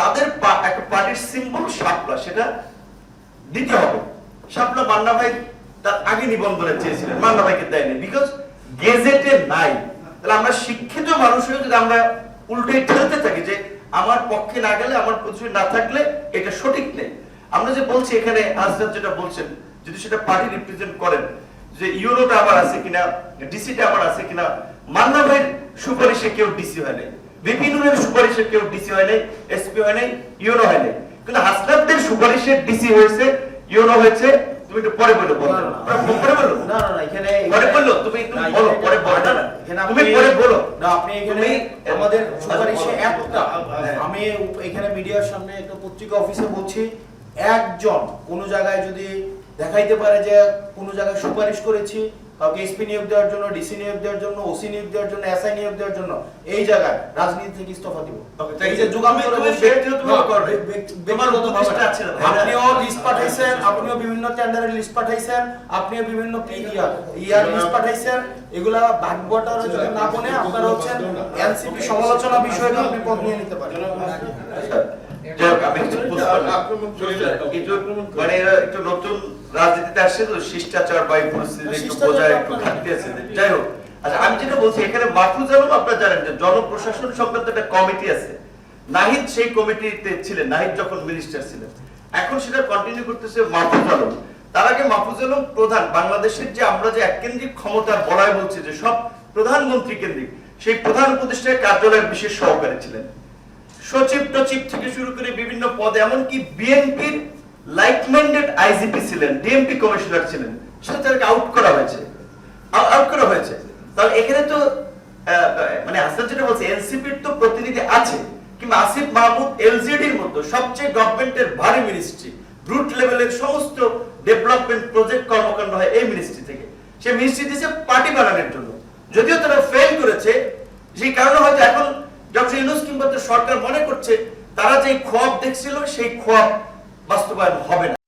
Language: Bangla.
তাদের একটা পার্টির সিম্বল শাপলা, সেটা দিতে হবে। শাপলা মান্না ভাই তার আগে নিবন্ধনে চেয়েছিলেন, মান্না ভাইকে দেয়নি বিকজ গেজেটে নাই। তাহলে আমরা শিক্ষিত মানুষ হয়ে যদি আমরা উল্টে ঠেলতে থাকি যে আমার পক্ষে না গেলে, আমার প্রতিশ্রুতি না থাকলে এটা সঠিক নেই। আমরা যে বলছি এখানে আজদার যেটা বলছেন, যদি সেটা পার্টি রিপ্রেজেন্ট করেন, যে ইউরোটা আবার আছে কিনা ডিসিটা আবার আছে কিনা, মান্না ভাইয়ের সুপারিশে কেউ ডিসি হয় নাই। বিপিনুরের সুপারিশে কেউ ডিসি হয় নাই এসপি হয় নাই ইউরো হয় নাই। কিন্তু হাসনাবদের সুপারিশে ডিসি হয়েছে ইউরো হয়েছে তুমি একটু পরে বলো বলো। না, না, পরে বলো। না না না এখানে পরে বলল তুমি একটু বলো পরে বলো। না, না, তুমি পরে বলো। না আপনি এখানে আমাদের সুপারিশে একটা। আমি এখানে মিডিয়ার সামনে একটা পত্রিকা অফিসে বলছি একজন কোন জায়গায় যদি দেখাইতে পারে যে কোন জায়গায় সুপারিশ করেছি কাউকে এসপি নিয়োগ দেওয়ার জন্য ডিসি নিয়োগ দেওয়ার জন্য ওসি নিয়োগ দেওয়ার জন্য এসআই নিয়োগ দেওয়ার জন্য এই জায়গায় রাজনীতি থেকে ইস্তফা দিব? এই যে আপনিও লিস্ট পাঠাইছেন আপনিও বিভিন্ন টেন্ডারের লিস্ট পাঠাইছেন আপনিও বিভিন্ন ইয়ার ইয়ার লিস্ট পাঠাইছেন এগুলা ভাগ্যটা যদি না বনে আপনারা হচ্ছেন এনসিপি সমালোচনা বিষয়ে আপনি পদ নিয়ে নিতে পারেন। মানে এরা একটু নতুন রাজনীতিতে আসছে তো শিষ্টাচার বা পরিস্থিতি একটু বোঝায় একটু ঘাটতি আছে। যাই হোক আচ্ছা আমি যেটা বলছি এখানে মাহফুজ আলম আপনারা জানেন যে জনপ্রশাসন সংক্রান্ত একটা কমিটি আছে। নাহিদ সেই কমিটিতে ছিলেন নাহিদ যখন মিনিস্টার ছিলেন। এখন সেটা কন্টিনিউ করতেছে মাহফুজ আলম। তার আগে মাহফুজ আলম প্রধান বাংলাদেশের যে আমরা যে এককেন্দ্রিক ক্ষমতার বলায় বলছি যে সব প্রধানমন্ত্রী কেন্দ্রিক সেই প্রধান উপদেষ্টার কার্যালয়ের বিশেষ সহকারী ছিলেন। সচিব টচিব থেকে শুরু করে বিভিন্ন পদে, এমনকি বিএনপির লাইক মাইন্ডেড আইজিপি ছিলেন ডিএমপি কমিশনার ছিলেন, সেটা তাদেরকে আউট করা হয়েছে। আউট করা হয়েছে। তাহলে এখানে তো মানে হাসান যেটা বলছে এনসিপির তো প্রতিনিধি আছে, কিংবা আসিফ মাহমুদ এলজিডির মতো সবচেয়ে গভর্নমেন্টের ভারী মিনিস্ট্রি রুট লেভেলের সমস্ত ডেভেলপমেন্ট প্রজেক্ট কর্মকাণ্ড হয় এই মিনিস্ট্রি থেকে। সে মিনিস্ট্রি দিয়েছে পার্টি বানানোর জন্য। যদিও তারা ফেল করেছে, সেই কারণে হয়তো এখন ইউনুস কিংবা সরকার মনে করছে তারা যে খোয়াব দেখছিল সেই খোয়াব বাস্তবায়ন হবে না।